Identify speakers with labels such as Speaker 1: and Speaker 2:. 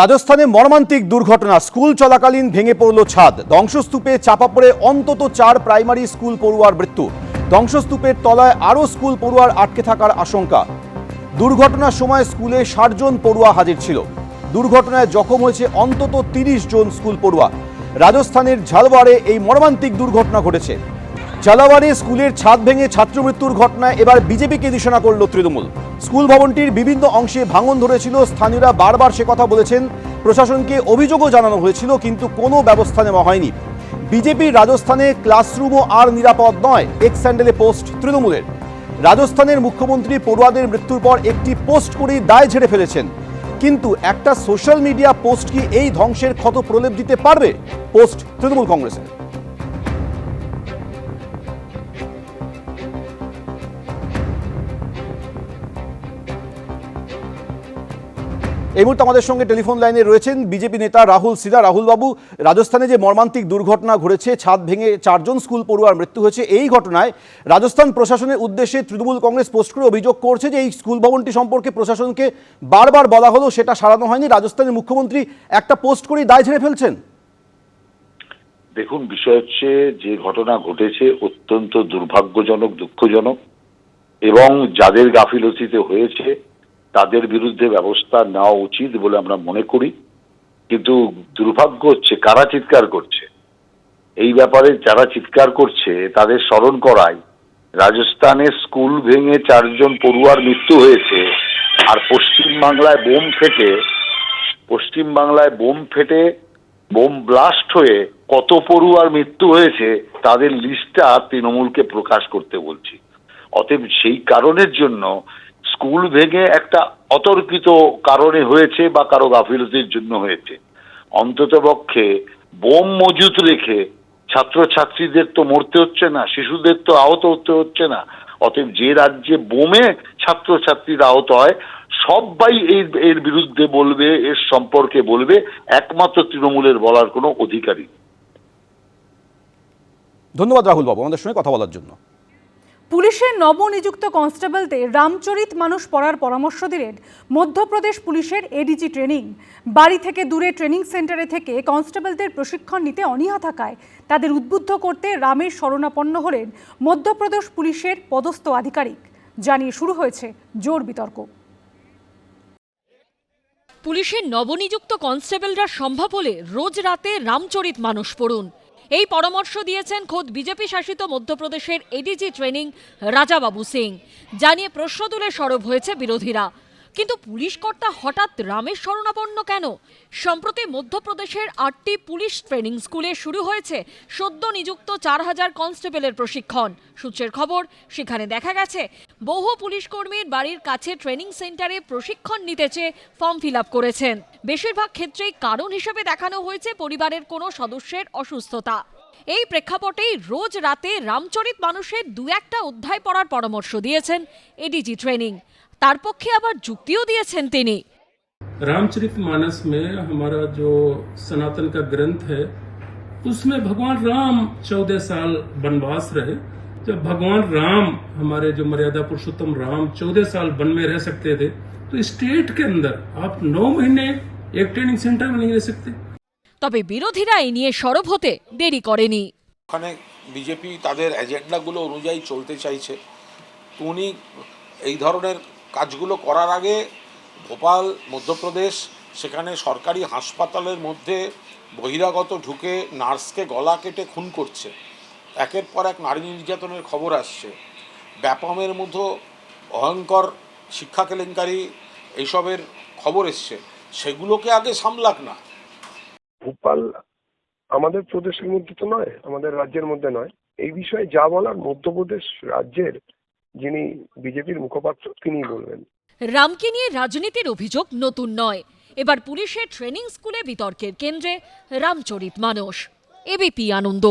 Speaker 1: রাজস্থানে মর্মান্তিক দুর্ঘটনা, স্কুল চলাকালীন ভেঙে পড়ল ছাদ। ধ্বংসস্তূপে চাপা পড়ে অন্তত চার প্রাইমারি স্কুল পড়ুয়ার মৃত্যু। ধ্বংসস্তূপের তলায় আরও স্কুল পড়ুয়ার আটকে থাকার আশঙ্কা। দুর্ঘটনার সময় স্কুলে ষাট জন পড়ুয়া হাজির ছিল। দুর্ঘটনায় জখম হয়েছে অন্তত তিরিশ জন স্কুল পড়ুয়া। রাজস্থানের ঝালওয়ারে এই মর্মান্তিক দুর্ঘটনা ঘটেছে। জালাওয়ারে স্কুলের ছাদ ভেঙে ছাত্র মৃত্যুর ঘটনায় এবার বিজেপিকে নিশানা করল তৃণমূল। স্কুল ভবনটির বিভিন্ন অংশে ভাঙন ধরেছিল। স্থানীয়রা বারবার সে কথা বলেছেন। প্রশাসনকে অভিযোগও জানানো হয়েছিল, কিন্তু কোনো ব্যবস্থা নেওয়া হয়নি। বিজেপির রাজস্থানে ক্লাসরুমও আর নিরাপদ নয়, এক্স স্যান্ডেলে পোস্ট তৃণমূলের। রাজস্থানের মুখ্যমন্ত্রী পড়ুয়াদের মৃত্যুর পর একটি পোস্ট করেই দায় ঝেড়ে ফেলেছেন। কিন্তু একটা সোশ্যাল মিডিয়া পোস্ট কি এই ধ্বংসের ক্ষত প্রলেপ দিতে পারবে? পোস্ট তৃণমূল কংগ্রেসের। এই মুহূর্তে আমাদের সঙ্গে টেলিফোন লাইনে রয়েছেন বিজেপি নেতা রাহুল সিদা রাহুল বাবু, রাজস্থানে যে মর্মান্তিক দুর্ঘটনা ঘটেছে, ছাদ ভেঙে চারজন স্কুল পড়ুয়ার মৃত্যু হয়েছে, এই ঘটনায় রাজস্থান প্রশাসনের উদ্দেশ্যে তৃণমূল কংগ্রেস পোস্ট করে অভিযোগ করছে যে এই স্কুল ভবনটি সম্পর্কে প্রশাসনকে বারবার বলা হলো, সেটা সারানো হয়নি। রাজস্থানের মুখ্যমন্ত্রী একটা পোস্ট করেই দায় ঝেড়ে ফেলছেন।
Speaker 2: দেখুন, বিষয় হচ্ছে যে ঘটনা ঘটেছে অত্যন্ত দুর্ভাগ্যজনক, দুঃখজনক এবং যাদের গাফিলতিতে হয়েছে তাদের বিরুদ্ধে ব্যবস্থা নেওয়া উচিত বলে আমরা মনে করি। কিন্তু দুর্ভাগ্য হচ্ছে, কারা চিৎকার করছে? এই ব্যাপারে যারা চিৎকার করছে, তাদের স্মরণ করায় রাজস্থানে স্কুল ভেঙে চারজন পড়ুয়ার মৃত্যু হয়েছে আর পশ্চিম বাংলায় বোম ফেটে পশ্চিম বাংলায় বোম ফেটে, বোম ব্লাস্ট হয়ে কত পড়ুয়ার মৃত্যু হয়েছে, তাদের লিস্টটা তৃণমূলকে প্রকাশ করতে বলছি। অতএব সেই কারণের জন্য স্কুল ভেঙে একটা অতর্কিত কারণে হয়েছে বা কারও গাফিলতির জন্য হয়েছে। অন্ততপক্ষে বোম মজুত রেখে ছাত্রছাত্রীদের তো মরতে হচ্ছে না, শিশুদের তো আহত হতে হচ্ছে না, অতএব যে রাজ্যে বোমে ছাত্রছাত্রীরা আহত হয়, সবাই এর এর বিরুদ্ধে বলবে, এর সম্পর্কে বলবে, একমাত্র তৃণমূলের বলার কোনো অধিকারী
Speaker 1: ধন্যবাদ রাহুল বাবু আমাদের সঙ্গে কথা বলার জন্য।
Speaker 3: পুলিশের নবনিযুক্ত কনস্টেবলদের রামচরিত মানুষ পড়ার পরামর্শ দিলেন মধ্যপ্রদেশ পুলিশের এডিজি ট্রেনিং। বাড়ি থেকে দূরে ট্রেনিং সেন্টারে থেকে কনস্টেবলদের প্রশিক্ষণ নিতে অনীহা থাকায় তাদের উদ্বুদ্ধ করতে রামের শরণাপন্ন হলেন মধ্যপ্রদেশ পুলিশের পদস্থ আধিকারিক। জানিয়ে শুরু হয়েছে জোর বিতর্ক।
Speaker 4: পুলিশের নবনিযুক্ত কনস্টেবলরা সম্ভব হলে রোজ রাতে রামচরিত মানুষ পড়ুন। এই পরামর্শ দিয়েছেন খোদ বিজেপি শাসিত মধ্যপ্রদেশের এডিজি ট্রেনিং রাজাবাবু সিং। জানিয়ে প্রশ্ন তুলে সরব হয়েছে বিরোধীরা। কিন্তু পুলিশ কর্তা হঠাৎ রামের শরণাপন্ন কেন? সম্প্রতি মধ্যপ্রদেশের আটটি পুলিশ ট্রেনিং স্কুলে শুরু হয়েছে সদ্য নিযুক্ত চার হাজার কনস্টেবলের প্রশিক্ষণ। সূত্রের খবর, সেখানে দেখা গেছে, বহু পুলিশ কর্মীর বাড়ির কাছে ট্রেনিং সেন্টারে প্রশিক্ষণ নিতে চেয়ে ফর্ম ফিল করেছেন। বেশিরভাগ ক্ষেত্রেই কারণ হিসেবে দেখানো হয়েছে পরিবারের কোনো সদস্যের অসুস্থতা। এই প্রেক্ষাপটেই রোজ রাতে রামচরিত মানুষের দু একটা অধ্যায় পড়ার পরামর্শ দিয়েছেন এডিজি ট্রেনিং। তার পক্ষে আবার যুক্তিও দিয়েছেন তিনি
Speaker 5: रामचरित मानस में हमारा जो सनातन का ग्रंथ है उसमें भगवान राम चौदह साल वनवास रहे जब भगवान राम हमारे जो मर्यादा पुरुषोत्तम राम चौदह साल वन में रह सकते थे तो स्टेट के अंदर आप नौ महीने एक ट्रेनिंग सेंटर में नहीं रह सकते
Speaker 4: তবে বিরোধীরা এই নিয়ে সরব হতে দেরি করেনি
Speaker 6: ওখানে বিজেপি তাদের এজেন্ডাগুলো অনুযায়ী চলতে চাইছে তো উনি এই ধরনের কাজগুলো করার আগে ভোপাল, মধ্যপ্রদেশ, সেখানে সরকারি হাসপাতালের মধ্যে বহিরাগত ঢুকে নার্সকে গলা কেটে খুন করছে। একের পর এক নারী নির্যাতনের খবর আসছে। ব্যাপমের মতো ভয়ঙ্কর শিক্ষা কেলেঙ্কারি এইসবের খবর এসছে। সেগুলোকে আগে সামলাক না।
Speaker 7: ভোপাল আমাদের প্রদেশের মধ্যে তো নয়, আমাদের রাজ্যের মধ্যে নয়। এই বিষয়ে যা বলার মধ্যপ্রদেশ রাজ্যের যিনি বিজেপির মুখপাত্র তিনি বলবেন।
Speaker 4: রামকে নিয়ে রাজনীতির অভিযোগ নতুন নয়। এবার পুলিশের ট্রেনিং স্কুলে বিতর্কের কেন্দ্রে রামচরিত মানস, এবিপি আনন্দ।